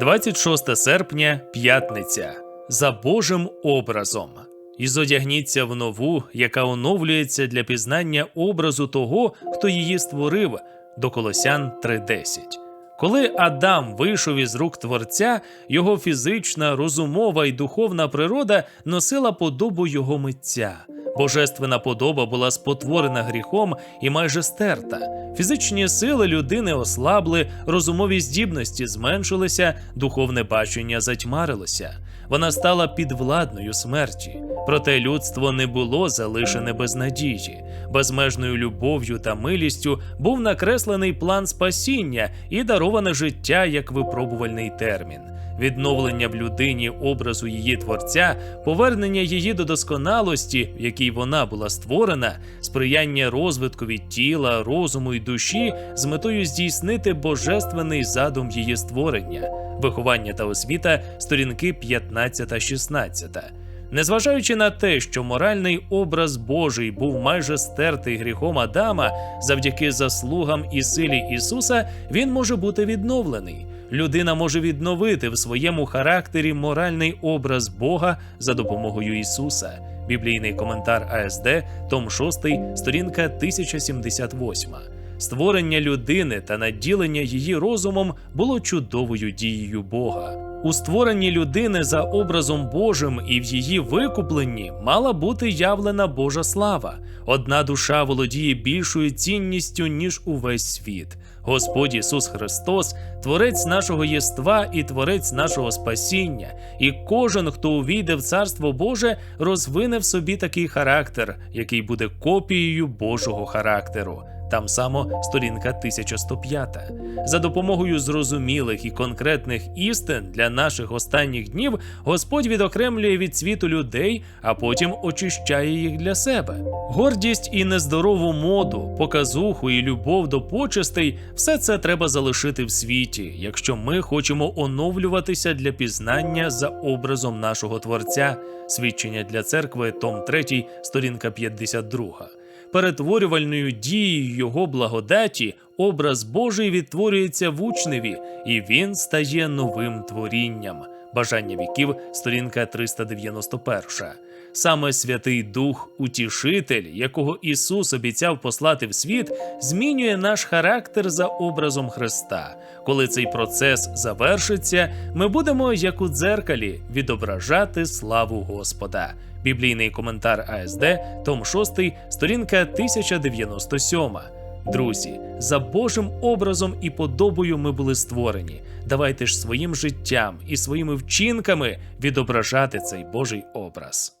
26 серпня, п'ятниця. За Божим образом. І зодягніться в нову, яка оновлюється для пізнання образу того, хто її створив, до Колосян 3.10. Коли Адам вийшов із рук Творця, його фізична, розумова і духовна природа носила подобу його митця. Божественна подоба була спотворена гріхом і майже стерта. Фізичні сили людини ослабли, розумові здібності зменшилися, духовне бачення затьмарилося. Вона стала підвладною смерті. Проте людство не було залишене без надії. Безмежною любов'ю та милістю був накреслений план спасіння і дароване життя як випробувальний термін. Відновлення в людині образу її творця, повернення її до досконалості, в якій вона була створена, сприяння розвиткові тіла, розуму і душі з метою здійснити божественний задум її створення, виховання та освіта, сторінки 15-16. Незважаючи на те, що моральний образ Божий був майже стертий гріхом Адама, завдяки заслугам і силі Ісуса, він може бути відновлений. Людина може відновити в своєму характері моральний образ Бога за допомогою Ісуса. Біблійний коментар АСД, Том 6, сторінка 1078. Створення людини та наділення її розумом було чудовою дією Бога. У створенні людини за образом Божим і в її викупленні мала бути явлена Божа слава. Одна душа володіє більшою цінністю, ніж увесь світ. Господь Ісус Христос, Творець нашого єства і Творець нашого спасіння. І кожен, хто увійде в Царство Боже, розвине в собі такий характер, який буде копією Божого характеру. Там само сторінка 1105. За допомогою зрозумілих і конкретних істин для наших останніх днів Господь відокремлює від світу людей, а потім очищає їх для себе. Гордість і нездорову моду, показуху і любов до почестей все це треба залишити в світі, якщо ми хочемо оновлюватися для пізнання за образом нашого Творця. Свідчення для церкви, Том 3, сторінка 52 перетворювальною дією його благодаті образ Божий відтворюється в учневі, і він стає новим творінням. Бажання віків, сторінка 391. Саме Святий Дух, Утішитель, якого Ісус обіцяв послати в світ, змінює наш характер за образом Христа. Коли цей процес завершиться, ми будемо, як у дзеркалі, відображати славу Господа. Біблійний коментар АСД, Том 6, сторінка 1097. Друзі, за Божим образом і подобою ми були створені. Давайте ж своїм життям і своїми вчинками відображати цей Божий образ.